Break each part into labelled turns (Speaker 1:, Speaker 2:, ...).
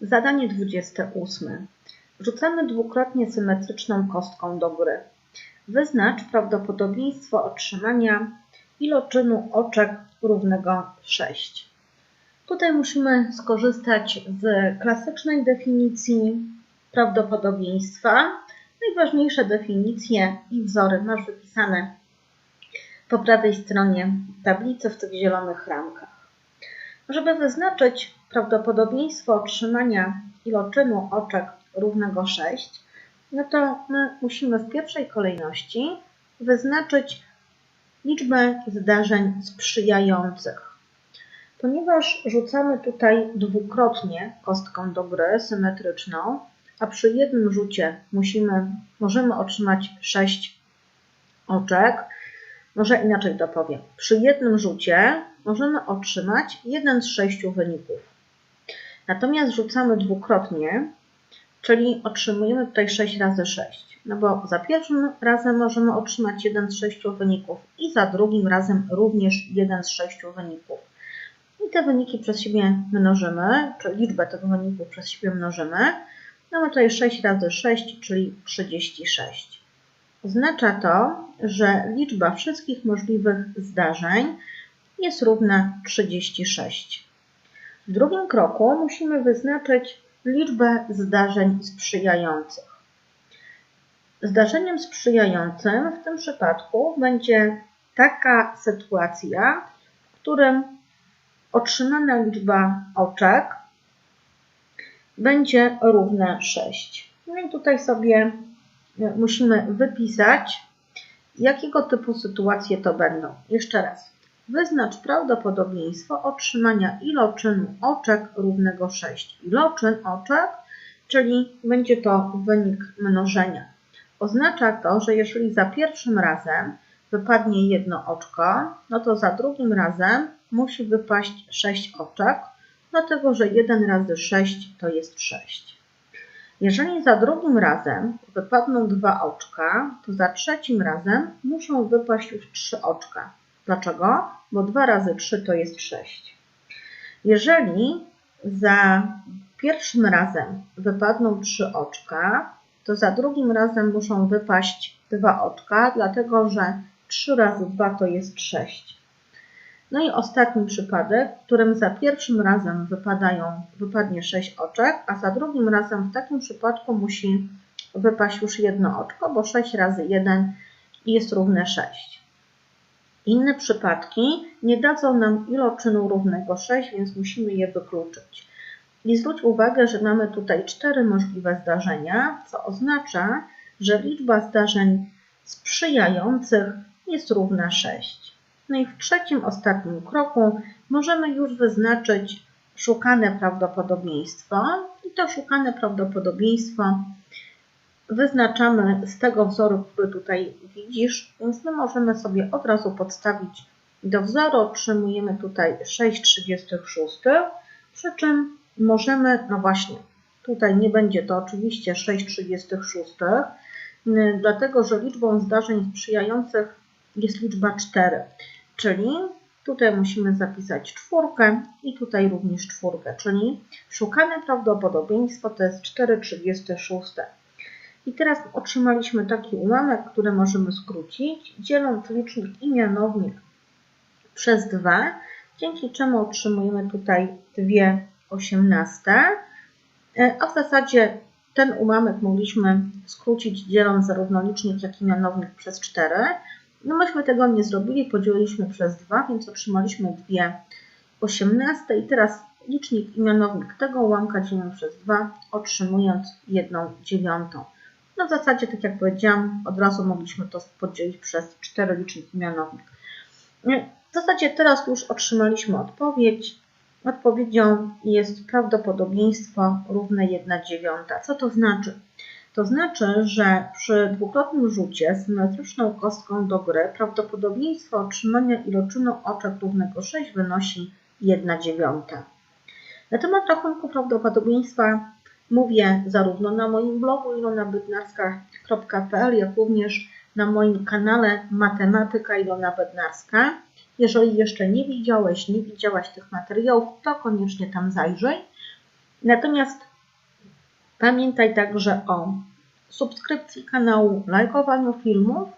Speaker 1: Zadanie 28. Rzucamy dwukrotnie symetryczną kostką do gry. Wyznacz prawdopodobieństwo otrzymania iloczynu oczek równego 6. Tutaj musimy skorzystać z klasycznej definicji prawdopodobieństwa. Najważniejsze definicje i wzory masz wypisane po prawej stronie tablicy w tych zielonych ramkach. Żeby wyznaczyć prawdopodobieństwo otrzymania iloczynu oczek równego 6, no to my musimy w pierwszej kolejności wyznaczyć liczbę zdarzeń sprzyjających. Ponieważ rzucamy tutaj dwukrotnie kostką do gry symetryczną, a przy jednym rzucie musimy, możemy otrzymać 6 oczek, może inaczej to powiem. Przy jednym rzucie możemy otrzymać jeden z sześciu wyników. Natomiast rzucamy dwukrotnie, czyli otrzymujemy tutaj 6 razy 6. No bo za pierwszym razem możemy otrzymać jeden z sześciu wyników i za drugim razem również jeden z sześciu wyników. I te wyniki przez siebie mnożymy, czy liczbę tych wyników przez siebie mnożymy. Mamy tutaj 6 razy 6, czyli 36. Oznacza to, że liczba wszystkich możliwych zdarzeń jest równa 36. W drugim kroku musimy wyznaczyć liczbę zdarzeń sprzyjających. Zdarzeniem sprzyjającym w tym przypadku będzie taka sytuacja, w którym otrzymana liczba oczek będzie równa 6. No i tutaj sobie musimy wypisać, jakiego typu sytuacje to będą. Jeszcze raz. Wyznacz prawdopodobieństwo otrzymania iloczynu oczek równego 6. Iloczyn oczek, czyli będzie to wynik mnożenia. Oznacza to, że jeżeli za pierwszym razem wypadnie jedno oczko, no to za drugim razem musi wypaść 6 oczek, dlatego że 1 razy 6 to jest 6. Jeżeli za drugim razem wypadną dwa oczka, to za trzecim razem muszą wypaść już trzy oczka. Dlaczego? Bo 2 razy 3 to jest 6. Jeżeli za pierwszym razem wypadną trzy oczka, to za drugim razem muszą wypaść dwa oczka, dlatego że 3 razy 2 to jest 6. No i ostatni przypadek, w którym za pierwszym razem wypadają, wypadnie 6 oczek, a za drugim razem w takim przypadku musi wypaść już jedno oczko, bo 6 razy 1 jest równe 6. Inne przypadki nie dadzą nam iloczynu równego 6, więc musimy je wykluczyć. I zwróć uwagę, że mamy tutaj cztery możliwe zdarzenia, co oznacza, że liczba zdarzeń sprzyjających jest równa 6. No i w trzecim, ostatnim kroku możemy już wyznaczyć szukane prawdopodobieństwo. I to szukane prawdopodobieństwo wyznaczamy z tego wzoru, który tutaj widzisz, więc my możemy sobie od razu podstawić do wzoru. Otrzymujemy tutaj 6,36, przy czym możemy, no właśnie, tutaj nie będzie to oczywiście 6,36, dlatego że liczbą zdarzeń sprzyjających jest liczba 4. Czyli tutaj musimy zapisać czwórkę i tutaj również czwórkę, czyli szukane prawdopodobieństwo to jest 4,36. I teraz otrzymaliśmy taki ułamek, który możemy skrócić, dzieląc licznik i mianownik przez 2, dzięki czemu otrzymujemy tutaj 2 osiemnaste, a w zasadzie ten ułamek mogliśmy skrócić dzieląc zarówno licznik, jak i mianownik przez 4, no myśmy tego nie zrobili, podzieliliśmy przez 2, więc otrzymaliśmy 2 osiemnaste. I teraz licznik i mianownik tego ułamka dzielimy przez 2, otrzymując 1 dziewiątą. No w zasadzie, tak jak powiedziałam, od razu mogliśmy to podzielić przez 4 licznik i mianownik. W zasadzie teraz już otrzymaliśmy odpowiedź. Odpowiedzią jest prawdopodobieństwo równe 1 dziewiąta. Co to znaczy? To znaczy, że przy dwukrotnym rzucie symetryczną kostką do gry prawdopodobieństwo otrzymania iloczynu oczek równego 6 wynosi 1 dziewiąta. Na temat rachunku prawdopodobieństwa mówię zarówno na moim blogu ilonabydnarska.pl, jak również na moim kanale Matematyka Ilona Bednarska. Jeżeli jeszcze nie widziałeś, nie widziałaś tych materiałów, to koniecznie tam zajrzyj. Natomiast Pamiętaj także o subskrypcji kanału, lajkowaniu filmów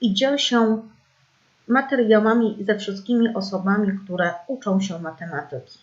Speaker 1: i dziel się materiałami ze wszystkimi osobami, które uczą się matematyki.